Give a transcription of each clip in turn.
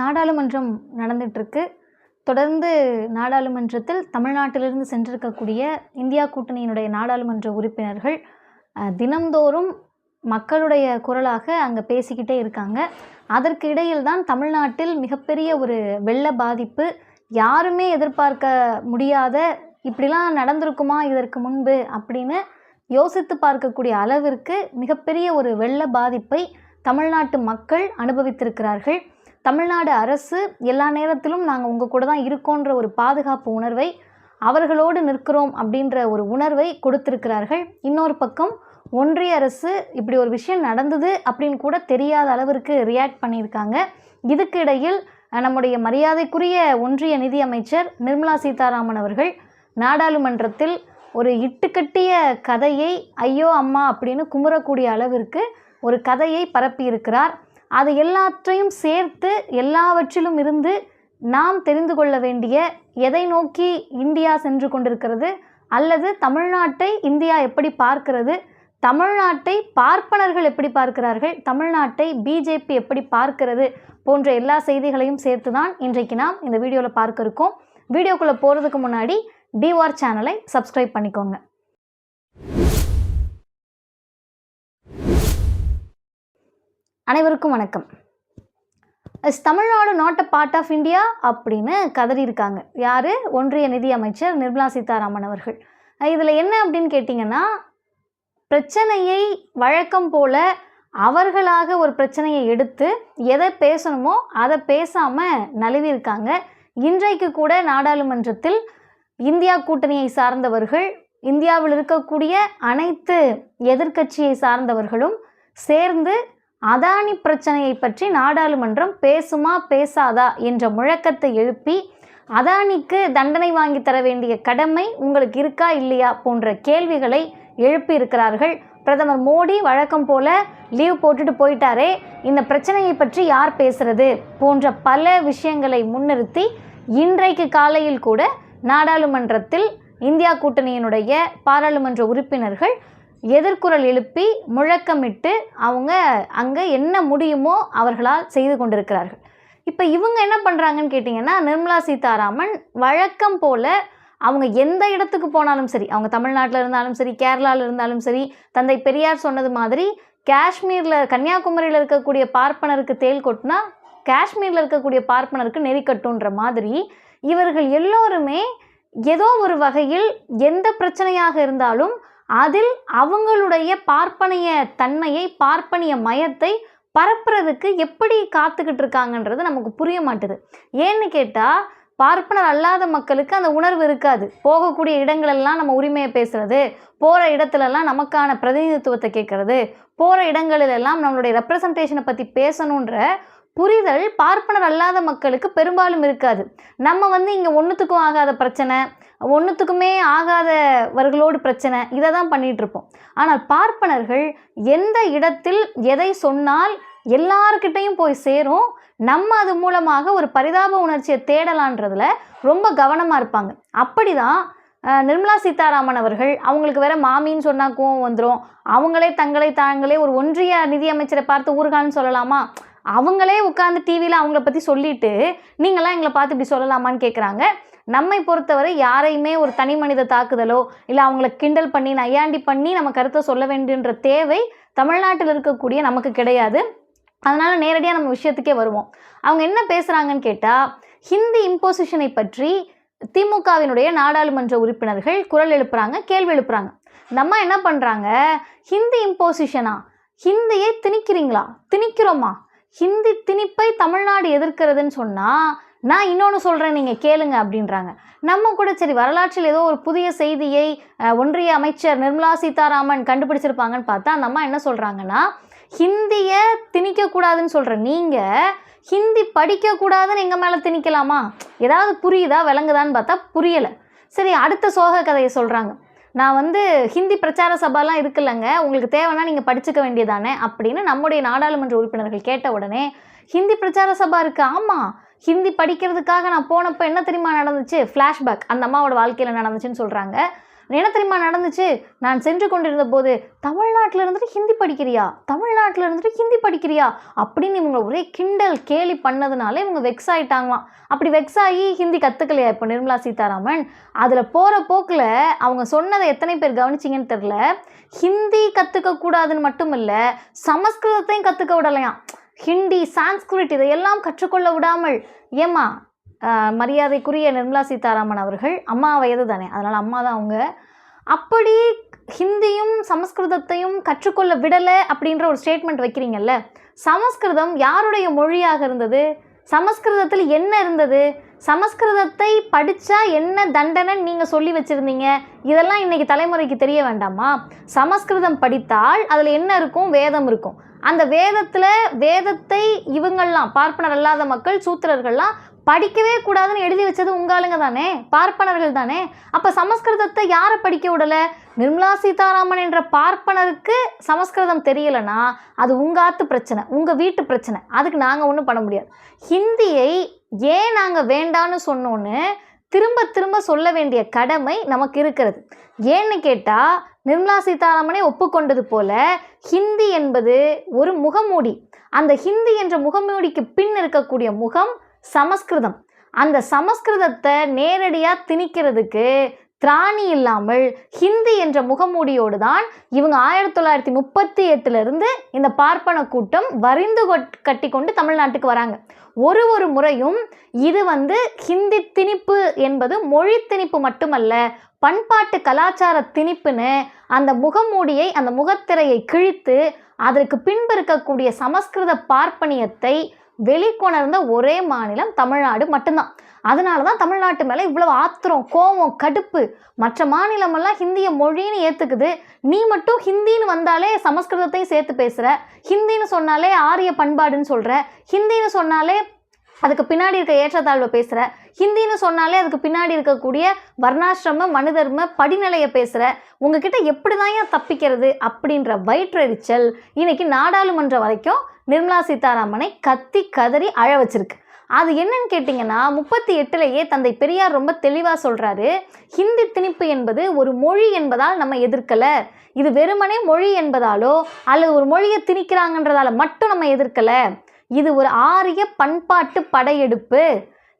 நாடாளுமன்றம் நடந்துட்டுருக்கு. தொடர்ந்து நாடாளுமன்றத்தில் தமிழ்நாட்டிலிருந்து சென்றிருக்கக்கூடிய இந்தியா கூட்டணியினுடைய நாடாளுமன்ற உறுப்பினர்கள் தினந்தோறும் தினம்தோறும் மக்களுடைய குரலாக அங்கே பேசிக்கிட்டே இருக்காங்க. அதற்கு இடையில் தான் தமிழ்நாட்டில் மிகப்பெரிய ஒரு வெள்ள பாதிப்பு. யாருமே எதிர்பார்க்க முடியாத இப்படிலாம் நடந்திருக்குமா இதற்கு முன்பு அப்படின்னு யோசித்து பார்க்கக்கூடிய அளவிற்கு மிகப்பெரிய ஒரு வெள்ள பாதிப்பை தமிழ்நாட்டு மக்கள் அனுபவித்திருக்கிறார்கள். தமிழ்நாடு அரசு எல்லா நேரத்திலும் நாங்கள் உங்கள் கூட தான் இருக்கோன்ற ஒரு பாதுகாப்பு உணர்வை அவர்களோடு நிற்கிறோம் அப்படின்ற ஒரு உணர்வை கொடுத்திருக்கிறார்கள். இன்னொரு பக்கம் ஒன்றிய அரசு இப்படி ஒரு விஷயம் நடந்தது அப்படின்னு கூட தெரியாத அளவிற்கு ரியாக்ட் பண்ணியிருக்காங்க. இதுக்கு இடையில் நம்முடைய மரியாதைக்குரிய ஒன்றிய நிதியமைச்சர் நிர்மலா சீதாராமன் அவர்கள் நாடாளுமன்றத்தில் ஒரு இட்டுக்கட்டிய கதையை ஐயோ அம்மா அப்படின்னு குமுறக்கூடிய அளவிற்கு ஒரு கதையை பரப்பியிருக்கிறார். அது எல்லாற்றையும் சேர்த்து எல்லாவற்றிலும் இருந்து நாம் தெரிந்து கொள்ள வேண்டிய எதை நோக்கி இந்தியா சென்று கொண்டிருக்கிறது? அல்லது தமிழ்நாட்டை இந்தியா எப்படி பார்க்கிறது? தமிழ்நாட்டை பார்ப்பனர்கள் எப்படி பார்க்கிறார்கள்? தமிழ்நாட்டை பிஜேபி எப்படி பார்க்கிறது? போன்ற எல்லா செய்திகளையும் சேர்த்து தான் இன்றைக்கு நாம் இந்த வீடியோவில் பார்க்க இருக்கோம். வீடியோக்குள்ளே போகிறதுக்கு முன்னாடி டிவார் சேனலை சப்ஸ்கிரைப் பண்ணிக்கோங்க. அனைவருக்கும் வணக்கம். Is Tamil Nadu not a part of India அப்படின்னு கதறியிருக்காங்க. யார்? ஒன்றிய நிதி அமைச்சர் நிர்மலா சீதாராமன் அவர்கள். இதில் என்ன அப்படின்னு கேட்டிங்கன்னா பிரச்சனையை வழக்கம் போல அவர்களாக ஒரு பிரச்சனையை எடுத்து எதை பேசணுமோ அதை பேசாமல் நழுவியிருக்காங்க. இன்றைக்கு கூட நாடாளுமன்றத்தில் இந்தியா கூட்டணியை சார்ந்தவர்கள் இந்தியாவில் இருக்கக்கூடிய அனைத்து எதிர்க்கட்சியை சார்ந்தவர்களும் சேர்ந்து அதானி பிரச்சனையை பற்றி நாடாளுமன்றம் பேசுமா பேசாதா என்ற முழக்கத்தை எழுப்பி அதானிக்கு தண்டனை வாங்கி தர வேண்டிய கடமை உங்களுக்கு இருக்கா இல்லையா போன்ற கேள்விகளை எழுப்பி இருக்கிறார்கள் பிரதமர் மோடி வழக்கம் போல லீவ் போட்டுட்டு போயிட்டாரே இந்த பிரச்சனையை பற்றி யார் பேசுறது போன்ற பல விஷயங்களை முன்னிறுத்தி இன்றைக்கு காலையில் கூட நாடாளுமன்றத்தில் இந்தியா கூட்டணியினுடைய பாராளுமன்ற உறுப்பினர்கள் எதிர்குரல் எழுப்பி முழக்கமிட்டு அவங்க அங்கே என்ன முடியுமோ அவர்களால் செய்து கொண்டிருக்கிறார்கள். இப்போ இவங்க என்ன பண்ணுறாங்கன்னு கேட்டிங்கன்னா நிர்மலா சீதாராமன் வழக்கம் போல் அவங்க எந்த இடத்துக்கு போனாலும் சரி அவங்க தமிழ்நாட்டில் இருந்தாலும் சரி கேரளாவில் இருந்தாலும் சரி தந்தை பெரியார் சொன்னது மாதிரி காஷ்மீரில் கன்னியாகுமரியில் இருக்கக்கூடிய பார்ப்பனருக்கு தேள் கொட்டினா காஷ்மீரில் இருக்கக்கூடிய பார்ப்பனருக்கு நெறிக்கட்டுன்ற மாதிரி இவர்கள் எல்லோருமே ஏதோ ஒரு வகையில் எந்த பிரச்சனையாக இருந்தாலும் அதில் அவங்களுடைய பார்ப்பனைய தன்மையை பார்ப்பனிய மயத்தை பரப்புறதுக்கு எப்படி காத்துக்கிட்டு இருக்காங்கன்றது நமக்கு புரிய மாட்டுது. ஏன்னு கேட்டால் பார்ப்பனர் அல்லாத மக்களுக்கு அந்த உணர்வு இருக்காது. போகக்கூடிய இடங்களெல்லாம் நம்ம உரிமையை பேசுகிறது போகிற இடத்துலலாம் நமக்கான பிரதிநிதித்துவத்தை கேட்குறது போகிற இடங்களிலெல்லாம் நம்மளுடைய ரெப்ரசன்டேஷனை பற்றி பேசணுன்ற புரிதல் பார்ப்பனர் அல்லாத மக்களுக்கு பெரும்பாலும் இருக்காது. நம்ம வந்து இங்கே ஒன்றுத்துக்கும் ஆகாத பிரச்சனை ஒன்றுத்துக்குமே ஆகாதவர்களோடு பிரச்சனை இதை தான் பண்ணிகிட்ருப்போம் ஆனால் பார்ப்பனர்கள் எந்த இடத்தில் எதை சொன்னால் எல்லாருக்கிட்டையும் போய் சேரும் நம்ம அது மூலமாக ஒரு பரிதாப உணர்ச்சியை தேடலான்றதுல ரொம்ப கவனமாக இருப்பாங்க. அப்படி தான் நிர்மலா சீதாராமன் அவர்கள் அவங்களுக்கு வேற மாமின்னு சொன்னால் கோவம் வந்துடும் அவங்களே தங்களை தாங்களே ஒரு ஒன்றிய நிதியமைச்சரை பார்த்து ஊர்கான்னு சொல்லலாமா? அவங்களே உட்காந்து டிவியில் அவங்கள பற்றி சொல்லிட்டு நீங்களாம் எங்களை பார்த்து இப்படி சொல்லலாமான்னு கேட்குறாங்க நம்மை பொறுத்தவரை யாரையுமே ஒரு தனி மனித தாக்குதலோ இல்லை அவங்கள கிண்டல் பண்ணி நையாண்டி பண்ணி நம்ம கருத்தை சொல்ல வேண்டுன்ற தேவை தமிழ்நாட்டில் இருக்கக்கூடிய நமக்கு கிடையாது. அதனால் நேரடியாக நம்ம விஷயத்துக்கே வருவோம். அவங்க என்ன பேசுகிறாங்கன்னு கேட்டால் ஹிந்தி இம்போசிஷனை பற்றி திமுகவினுடைய நாடாளுமன்ற உறுப்பினர்கள் குரல் எழுப்புறாங்க கேள்வி எழுப்புறாங்க. நம்ம என்ன பண்ணுறாங்க ஹிந்தி இம்போசிஷனா ஹிந்தியை திணிக்கிறீங்களா? திணிக்கிறோமா? ஹிந்தி திணிப்பை தமிழ்நாடு எதிர்க்கிறதுன்னு சொன்னால் நான் இன்னொன்று சொல்கிறேன் நீங்கள் கேளுங்க அப்படின்றாங்க. நம்ம கூட சரி வரலாற்றில் ஏதோ ஒரு புதிய செய்தியை ஒன்றிய அமைச்சர் நிர்மலா சீதாராமன் கண்டுபிடிச்சிருப்பாங்கன்னு பார்த்தா அந்த அம்மா என்ன சொல்கிறாங்கன்னா ஹிந்தியை திணிக்கக்கூடாதுன்னு சொல்கிற நீங்கள் ஹிந்தி படிக்கக்கூடாதுன்னு எங்கள் மேலே திணிக்கலாமா? ஏதாவது புரியுதா? விளங்குதான்னு பார்த்தா புரியலை. சரி அடுத்த சோக கதையை சொல்கிறாங்க நான் வந்து ஹிந்தி பிரச்சார சபாலாம் இருக்குல்லங்க. உங்களுக்கு தேவைன்னா நீங்கள் படிச்சுக்க வேண்டியதானே அப்படின்னு நம்முடைய நாடாளுமன்ற உறுப்பினர்கள் கேட்ட உடனே ஹிந்தி பிரச்சார சபா இருக்கு. ஆமாம் ஹிந்தி படிக்கிறதுக்காக நான் போனப்போ என்ன தெரியுமா நடந்துச்சு? ஃப்ளாஷ்பேக் அந்த அம்மாவோட வாழ்க்கையில் நடந்துச்சுன்னு சொல்கிறாங்க என்ன தெரியுமா நடந்துச்சு? நான் சென்று கொண்டிருந்த போது தமிழ்நாட்டில் இருந்துட்டு ஹிந்தி படிக்கிறியா? தமிழ்நாட்டில் இருந்துட்டு ஹிந்தி படிக்கிறியா? அப்படின்னு இவங்க ஒரே கிண்டல் கேலி பண்ணதுனால இவங்க வெக்ஸ் ஆகிட்டாங்களாம் அப்படி வெக்ஸ் ஆகி ஹிந்தி கற்றுக்கலையா இப்போ நிர்மலா சீதாராமன்? அதில் போகிற போக்கில் அவங்க சொன்னதை எத்தனை பேர் கவனிச்சிங்கன்னு தெரில ஹிந்தி கற்றுக்க கூடாதுன்னு மட்டும் இல்லை சமஸ்கிருதத்தையும் கற்றுக்க விடலையாம். ஹிந்தி சான்ஸ்கிரிட் இதையெல்லாம் கற்றுக்கொள்ள விடாமல். ஏம்மா மரியாதைக்குரிய நிர்மலா சீதாராமன் அவர்கள் அம்மா வயது தானே அதனால் அம்மா தான் அவங்க. அப்படி ஹிந்தியும் சமஸ்கிருதத்தையும் கற்றுக்கொள்ள விடலை அப்படின்ற ஒரு ஸ்டேட்மெண்ட் வைக்கிறீங்கல்ல சமஸ்கிருதம் யாருடைய மொழியாக இருந்தது? சமஸ்கிருதத்தில் என்ன இருந்தது? சமஸ்கிருதத்தை படித்தா என்ன தண்டனைன்னு நீங்கள் சொல்லி வச்சுருந்தீங்க? இதெல்லாம் இன்றைக்கி தலைமுறைக்கு தெரிய வேண்டாமா? சமஸ்கிருதம் படித்தால் அதில் என்ன இருக்கும்? வேதம் இருக்கும். அந்த வேதத்தில் வேதத்தை இவங்கள்லாம் பார்ப்பனர் அல்லாத மக்கள் சூத்திரர்கள்லாம் படிக்கவே கூடாதுன்னு எழுதி வச்சது உங்காளுங்க தானே? பார்ப்பனர்கள் தானே? அப்போ சமஸ்கிருதத்தை யாரை படிக்க விடல? நிர்மலா சீதாராமன் என்ற பார்ப்பனருக்கு சமஸ்கிருதம் தெரியலனா அது உங்காத்து பிரச்சனை உங்கள் வீட்டு பிரச்சனை. அதுக்கு நாங்கள் ஒன்றும் பண்ண முடியாது. ஹிந்தியை ஏன் நாங்கள் வேண்டான்னு சொன்னோன்னு திரும்ப திரும்ப சொல்ல வேண்டிய கடமை நமக்கு இருக்கிறது. ஏன்னு கேட்டால் நிர்மலா சீதாராமனே ஒப்புக்கொண்டது போல ஹிந்தி என்பது ஒரு முகமூடி. அந்த ஹிந்தி என்ற முகமூடிக்கு பின் இருக்கக்கூடிய முகம் சமஸ்கிருதம். அந்த சமஸ்கிருதத்தை நேரடியாக திணிக்கிறதுக்கு திராணி இல்லாமல் ஹிந்தி என்ற முகமூடியோடு தான் இவங்க ஆயிரத்தி தொள்ளாயிரத்தி முப்பத்தி எட்டுலேருந்து இந்த பார்ப்பன கூட்டம் வரிந்து கொட்- கட்டி கொண்டு தமிழ்நாட்டுக்கு வராங்க. ஒரு ஒரு முறையும் இது வந்து ஹிந்தி திணிப்பு என்பது மொழி திணிப்பு மட்டுமல்ல பண்பாட்டு கலாச்சார திணிப்புன்னு அந்த முகமூடியை அந்த முகத்திரையை கிழித்து அதற்கு பின்பு இருக்கக்கூடிய சமஸ்கிருத பார்ப்பனியத்தை வெளிக்கொணர்ந்த ஒரே மாநிலம் தமிழ்நாடு மட்டும்தான். அதனால தான் தமிழ்நாட்டு மேலே இவ்வளவு ஆத்திரம் கோவம் கடுப்பு மற்ற மாநிலமெல்லாம் ஹிந்தியை மொழின்னு ஏற்றுக்குது நீ மட்டும் ஹிந்தின்னு வந்தாலே சமஸ்கிருதத்தையும் சேர்த்து பேசுகிற ஹிந்தின்னு சொன்னாலே ஆரிய பண்பாடுன்னு சொல்கிற ஹிந்தின்னு சொன்னாலே அதுக்கு பின்னாடி இருக்க ஏற்றத்தாழ்வை பேசுகிற ஹிந்தின்னு சொன்னாலே அதுக்கு பின்னாடி இருக்கக்கூடிய வர்ணாசிரம மனுதர்ம படிநிலையை பேசுகிற உங்ககிட்ட எப்படி தான் ஏன் தப்பிக்கிறது அப்படின்ற வயிற்றெரிச்சல் இன்னைக்கு நாடாளுமன்றம் வரைக்கும் நிர்மலா சீதாராமனை கத்தி கதறி அழ வச்சிருக்கு. அது என்னன்னு கேட்டிங்கன்னா முப்பத்தி எட்டுலேயே தந்தை பெரியார் ரொம்ப தெளிவாக சொல்கிறாரு ஹிந்தி திணிப்பு என்பது ஒரு மொழி என்பதால் நம்ம எதிர்க்கலை. இது வெறுமனே மொழி என்பதாலோ அல்லது ஒரு மொழியை திணிக்கிறாங்கன்றதால மட்டும் நம்ம எதிர்க்கலை. இது ஒரு ஆரிய பண்பாட்டு படையெடுப்பு.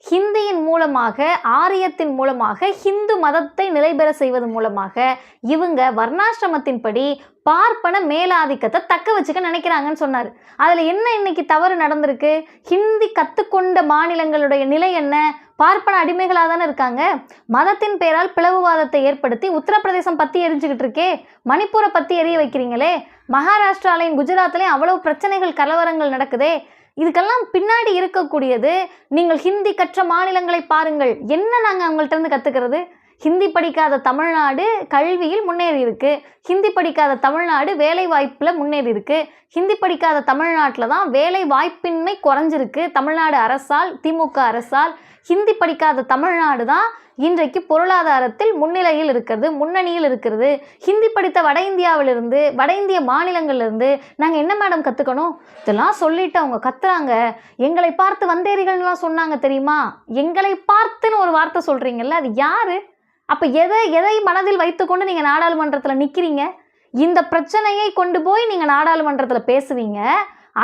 ஹிந்தியின் மூலமாக ஆரியத்தின் மூலமாக ஹிந்து மதத்தை நிலைபெற செய்வது மூலமாக இவங்க வர்ணாசிரமத்தின்படி பார்ப்பன மேலாதிக்கத்தை தக்க வச்சுக்க நினைக்கிறாங்கன்னு சொன்னார். அதில் என்ன இன்னைக்கு தவறு நடந்திருக்கு? ஹிந்தி கற்றுக்கொண்ட மாநிலங்களுடைய நிலை என்ன? பார்ப்பன அடிமைகளாக தானே இருக்காங்க. மதத்தின் பேரால் பிளவுவாதத்தை ஏற்படுத்தி உத்தரப்பிரதேசம் பற்றி எரிஞ்சுக்கிட்டு இருக்கே. மணிப்பூரை பற்றி எரிய வைக்கிறீங்களே. மகாராஷ்டிராலையும் குஜராத்லையும் அவ்வளவு பிரச்சனைகள் கலவரங்கள் நடக்குதே. இதுக்கெல்லாம் பின்னாடி இருக்கக்கூடியது நீங்கள் ஹிந்தி கற்ற மாநிலங்களை பாருங்கள். என்ன நாங்கள் அவங்கள்ட்ட இருந்து கற்றுக்கிறது ஹிந்தி படிக்காத தமிழ்நாடு கல்வியில் முன்னேறி இருக்கு. ஹிந்தி படிக்காத தமிழ்நாடு வேலை வாய்ப்பில் முன்னேறி இருக்கு. ஹிந்தி படிக்காத தமிழ்நாட்டில் தான் வேலை வாய்ப்பின்மை குறைஞ்சிருக்கு. தமிழ்நாடு அரசால் திமுக அரசால் ஹிந்தி படிக்காத தமிழ்நாடு தான் இன்றைக்கு பொருளாதாரத்தில் முன்னிலையில் இருக்கிறது முன்னணியில் இருக்கிறது. ஹிந்தி படித்த வட இந்தியாவிலிருந்து வட இந்திய மாநிலங்கள்லேருந்து நாங்கள் என்ன மேடம் கற்றுக்கணும் இதெல்லாம் சொல்லிட்டு அவங்க கத்துறாங்க. எங்களை பார்த்து வந்தேரிகள்லாம் சொன்னாங்க தெரியுமா? எங்களை பார்த்துன்னு ஒரு வார்த்தை சொல்கிறீங்கல்ல அது யார்? அப்போ எதை எதை மனதில் வைத்துக்கொண்டு நீங்கள் நாடாளுமன்றத்தில் நிற்கிறீங்க இந்த பிரச்சனையை கொண்டு போய் நீங்கள் நாடாளுமன்றத்தில் பேசுவீங்க.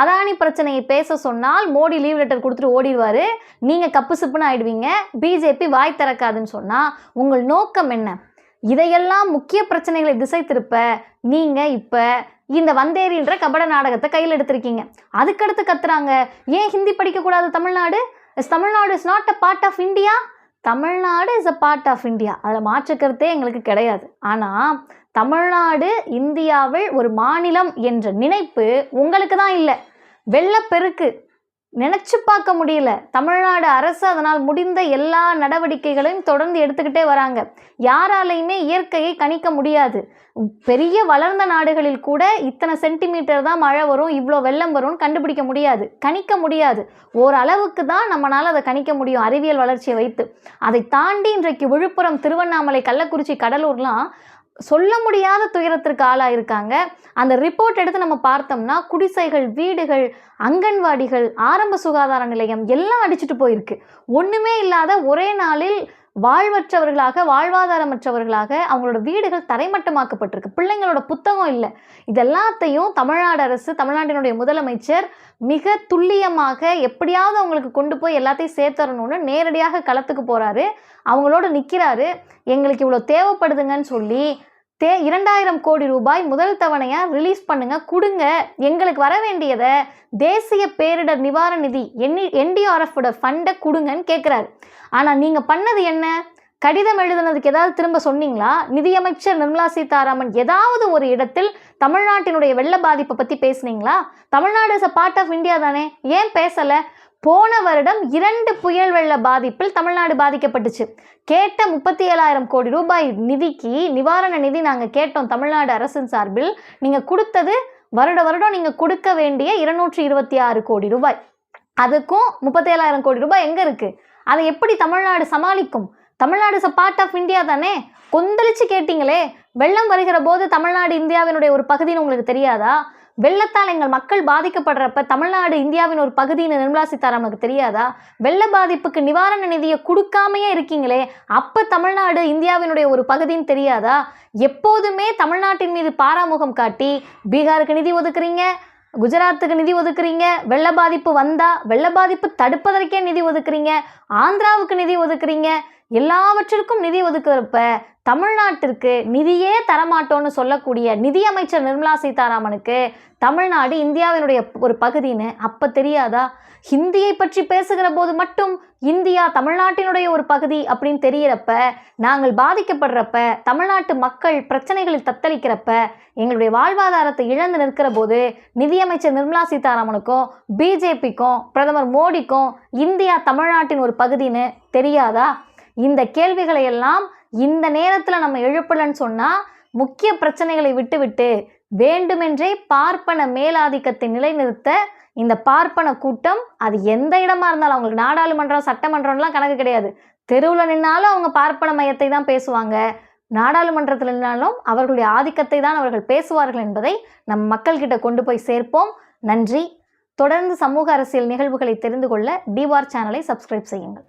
அதானி பிரச்சனையை பேச சொன்னால் மோடி லீவ் லெட்டர் கொடுத்துட்டு ஓடிடுவார். நீங்கள் கப்பு சிப்புன்னு ஆயிடுவீங்க. பிஜேபி வாய் திறக்காதுன்னு சொன்னால் உங்கள் நோக்கம் என்ன? இதையெல்லாம் முக்கிய பிரச்சனைகளை திசை திருப்ப நீங்கள் இப்போ இந்த வந்தேரின்ற கபட நாடகத்தை கையில் எடுத்திருக்கீங்க. அதுக்கடுத்து கத்துறாங்க. ஏன் ஹிந்தி படிக்கக்கூடாது Tamil Nadu? Is Tamil Nadu is not a part of India Tamil Nadu is a part of India அதில் மாற்றுக்கிறதே எங்களுக்கு கிடையாது. ஆனால் தமிழ்நாடு இந்தியாவில் ஒரு மாநிலம் என்ற நினைப்பு உங்களுக்கு தான் இல்லை. வெள்ளப்பெருக்கு நினச்சி பார்க்க முடியல. தமிழ்நாடு அரசு அதனால் முடிந்த எல்லா நடவடிக்கைகளையும் தொடர்ந்து எடுத்துக்கிட்டே வராங்க. யாராலையுமே இயற்கையை கணிக்க முடியாது. பெரிய வளர்ந்த நாடுகளில் கூட இத்தனை சென்டிமீட்டர் தான் மழை வரும் இவ்வளோ வெள்ளம் வரும்னு கண்டுபிடிக்க முடியாது. கணிக்க முடியாது. ஓரளவுக்கு தான் நம்மளால் அதை கணிக்க முடியும் அறிவியல் வளர்ச்சியை வைத்து. அதை தாண்டி இன்றைக்கு விழுப்புரம் திருவண்ணாமலை கள்ளக்குறிச்சி கடலூர்லாம் சொல்ல முடியாத துயரத்திற்கு ஆளாக இருக்காங்க அந்த ரிப்போர்ட் எடுத்து நம்ம பார்த்தோம்னா குடிசைகள் வீடுகள் அங்கன்வாடிகள் ஆரம்ப சுகாதார நிலையம் எல்லாம் அடிச்சுட்டு போயிருக்கு. ஒன்றுமே இல்லாத ஒரே நாளில் வாழ்வற்றவர்களாக வாழ்வாதாரமற்றவர்களாக அவங்களோட வீடுகள் தரைமட்டமாக்கப்பட்டிருக்கு. பிள்ளைங்களோட புத்தகம் இல்லை. இது எல்லாத்தையும் தமிழ்நாடு அரசு தமிழ்நாட்டினுடைய முதலமைச்சர் மிக துல்லியமாக எப்படியாவது அவங்களுக்கு கொண்டு போய் எல்லாத்தையும் சேர்த்தரணும்னு நேரடியாக களத்துக்கு போகிறாரு அவங்களோட நிற்கிறாரு எங்களுக்கு இவ்வளோ தேவைப்படுதுங்கன்னு சொல்லி தே இரண்டாயிரம் கோடி ரூபாய் முதல் தவணையாக ரிலீஸ் பண்ணுங்க கொடுங்க. எங்களுக்கு வர வேண்டியதை தேசிய பேரிடர் நிவாரண நிதி என்இ என்டிஆர்எஃபோட ஃபண்டை கொடுங்கன்னு கேட்குறாரு ஆனால் நீங்கள் பண்ணது என்ன? கடிதம் எழுதுனதுக்கு ஏதாவது திரும்ப சொன்னீங்களா? நிதியமைச்சர் நிர்மலா சீதாராமன் ஏதாவது ஒரு இடத்தில் தமிழ்நாட்டினுடைய வெள்ள பாதிப்பை பற்றி பேசுனீங்களா? Tamil Nadu is a part of India தானே? ஏன் பேசலை? போன வருடம் இரண்டு புயல் வெள்ள பாதிப்பில் தமிழ்நாடு பாதிக்கப்பட்டுச்சு. கேட்ட முப்பத்தி ஏழாயிரம் கோடி ரூபாய் நிதிக்கு நிவாரண நிதி நாங்கள் கேட்டோம் தமிழ்நாடு அரசின் சார்பில். நீங்கள் கொடுத்தது வருட வருடம் நீங்கள் கொடுக்க வேண்டிய இருநூற்றி இருபத்தி ஆறு கோடி ரூபாய். அதுக்கும் முப்பத்தேழாயிரம் கோடி ரூபாய் எங்கே இருக்குது அதை எப்படி தமிழ்நாடு சமாளிக்கும்? Tamil Nadu is a part of India தானே? கொந்தளிச்சு கேட்டிங்களே வெள்ளம் வருகிற போது தமிழ்நாடு இந்தியாவினுடைய ஒரு பகுதின்னு உங்களுக்கு தெரியாதா? வெள்ளத்தால் எங்கள் மக்கள் பாதிக்கப்படுறப்ப தமிழ்நாடு இந்தியாவின் ஒரு பகுதின்னு நிர்மலா சீதாராமனுக்கு தெரியாதா? வெள்ள பாதிப்புக்கு நிவாரண நிதியை கொடுக்காமையே இருக்கீங்களே அப்போ தமிழ்நாடு இந்தியாவினுடைய ஒரு பகுதின்னு தெரியாதா? எப்போதுமே தமிழ்நாட்டின் மீது பாராமுகம் காட்டி பீகாருக்கு நிதி ஒதுக்குறீங்க குஜராத்துக்கு நிதி ஒதுக்குறீங்க வெள்ள பாதிப்பு வந்தா வெள்ள பாதிப்பு தடுப்பதற்கே நிதி ஒதுக்குறீங்க ஆந்திராவுக்கு நிதி ஒதுக்குறீங்க எல்லாவற்றிற்கும் நிதி ஒதுக்குறப்ப தமிழ்நாட்டிற்கு நிதியே தரமாட்டோன்னு சொல்லக்கூடிய நிதியமைச்சர் நிர்மலா சீதாராமனுக்கு தமிழ்நாடு இந்தியாவினுடைய ஒரு பகுதின்னு அப்போ தெரியாதா? ஹிந்தியை பற்றி பேசுகிற போது மட்டும் இந்தியா தமிழ்நாட்டினுடைய ஒரு பகுதி அப்படின்னு தெரியிறப்ப நாங்கள் பாதிக்கப்படுறப்ப தமிழ்நாட்டு மக்கள் பிரச்சனைகளில் தத்தளிக்கிறப்ப எங்களுடைய வாழ்வாதாரத்தை இழந்து நிற்கிற போது நிதியமைச்சர் நிர்மலா சீதாராமனுக்கும் பிஜேபிக்கும் பிரதமர் மோடிக்கும் இந்தியா தமிழ்நாட்டின் ஒரு பகுதின்னு தெரியாதா? இந்த கேள்விகளை எல்லாம் இந்த நேரத்தில் நம்ம எழுப்பலன்னு சொன்னால் முக்கிய பிரச்சனைகளை விட்டுவிட்டு வேண்டுமென்றே பார்ப்பன மேலாதிக்கத்தை நிலைநிறுத்த இந்த பார்ப்பன கூட்டம் அது எந்த இடமா இருந்தாலும் அவங்களுக்கு நாடாளுமன்றம் சட்டமன்றம்லாம் கணக்கு கிடையாது. தெருவில் நின்னாலும் அவங்க பார்ப்பன மையத்தை தான் பேசுவாங்க. நாடாளுமன்றத்தில் நின்னாலும் அவர்களுடைய ஆதிக்கத்தை தான் அவர்கள் பேசுவார்கள் என்பதை நம் மக்கள்கிட்ட கொண்டு போய் சேர்ப்போம். நன்றி. தொடர்ந்து சமூக அரசியல் நிகழ்வுகளை தெரிந்து கொள்ள டிவார் சேனலை சப்ஸ்கிரைப் செய்யுங்கள்.